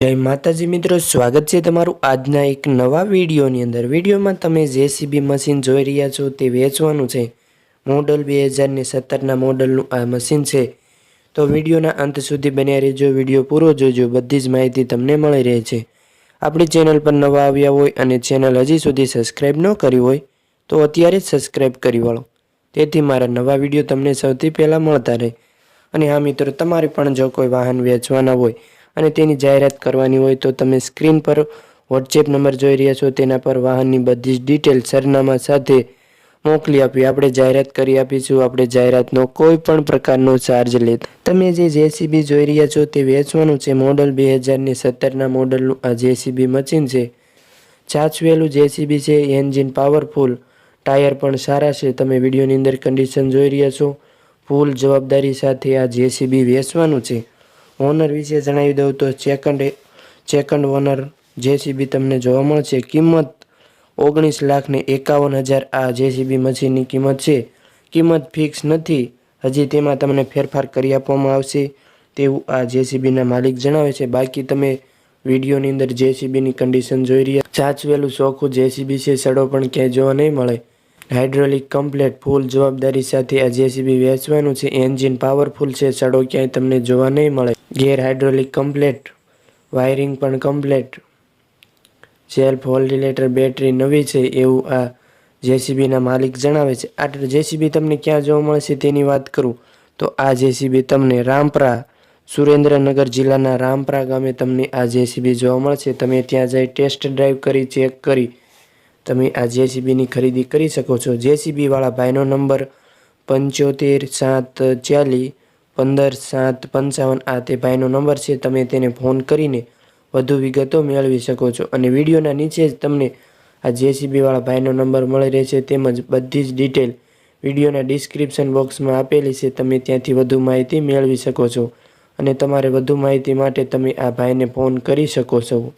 જય માતાજી મિત્રો, સ્વાગત છે તમારું આજના એક નવા વિડીયોની અંદર. વિડીયોમાં તમે જેસીબી મશીન જોઈ રહ્યા છો તે વેચવાનું છે. મોડલ બે હજારને સત્તરના મોડલનું આ મશીન છે. તો વિડીયોના અંત સુધી બન્યા રહેજો, વીડિયો પૂરો જોજો, બધી જ માહિતી તમને મળી રહે છે આપણી ચેનલ પર નવા આવ્યા હોય અને ચેનલ હજી સુધી સબસ્ક્રાઈબ ન કરી હોય, તો અત્યારે જ સબસ્ક્રાઈબ કરી વાળો. તેથી મારા નવા વીડિયો તમને સૌથી પહેલાં મળતા રહે. અને હા મિત્રો, તમારે પણ જો કોઈ વાહન વેચવાના હોય અને તેની જાહેરાત કરવાની હોય તો તમે સ્ક્રીન પર વોટ્સએપ નંબર જોઈ રહ્યા છો. તેના પર વાહનની બધી જ ડિટેલ સરનામા સાથે મોકલી આપી. આપણે જાહેરાત કરી આપીશું. આપણે જાહેરાતનો કોઈ પણ પ્રકારનો ચાર્જ લેતા તમે જે જેસીબી જોઈ રહ્યા છો તે વેચવાનું છે. મોડલ બે હજારને સત્તરના મોડલનું આ જેસીબી મશીન છે. ચાચવેલું જેસીબી છે. એન્જિન પાવરફુલ ટાયર પણ સારા છે. તમે વિડીયોની અંદર કન્ડિશન જોઈ રહ્યા છો. ફૂલ જવાબદારી સાથે આ જેસીબી વેચવાનું છે. ઓનર વિશે જણાવી દઉં તો સેકન્ડ સેકન્ડ ઓનર જેસીબી તમને જોવા મળશે. કિંમત ઓગણીસ લાખને એકાવન હજાર આ જેસીબી મશીનની કિંમત છે. કિંમત ફિક્સ નથી. હજી તેમાં તમને ફેરફાર કરી આપવામાં આવશે તેવું આ જેસીબીના માલિક જણાવે છે. બાકી તમે વિડીયોની અંદર જેસીબીની કન્ડિશન જોઈ રહ્યા સાચવેલું ચોખ્ખું જેસીબી છે. સડો પણ ક્યાંય જોવા નહીં મળે. હાઇડ્રોલિક કમ્પ્લેટ ફૂલ જવાબદારી સાથે આ જેસીબી વેચવાનું છે. એન્જિન પાવરફુલ છે. સડો ક્યાંય તમને જોવા નહીં મળે. Gear hydraulic complete. વાયરિંગ પણ કમ્પ્લેટ. સેલ્ફ હોલ્ડિલેટર બેટરી નવી છે. એવું આ જેસીબીના માલિક જણાવે છે. આ જેસીબી તમને ક્યાં જોવા મળશે તેની વાત કરું. તો આ જેસીબી તમને રામપરા, સુરેન્દ્રનગર જિલ્લાના રામપરા ગામે તમને આ જેસીબી જોવા મળશે. તમે ત્યાં જઈ ટેસ્ટ ડ્રાઈવ કરી, ચેક કરી. તમે આ જેસીબીની ખરીદી કરી શકો છો. જેસીબીવાળા ભાઈનો નંબર પંચોતેર સાત ચાલીસ પંદર સાત પંચાવન. આ તે ભાઈનો નંબર છે. તમે તેને ફોન કરીને વધુ વિગતો મેળવી શકો છો. અને વિડીયોના નીચે જ તમને આ જેસીબી વાળા ભાઈનો નંબર મળી રહેશે. તેમજ બધી જ ડિટેલ વિડીયોના ડિસ્ક્રિપ્શન બોક્સમાં આપેલી છે. તમે ત્યાંથી વધુ માહિતી મેળવી શકો છો. અને તમારે વધુ માહિતી માટે તમે આ ભાઈને ફોન કરી શકો છો.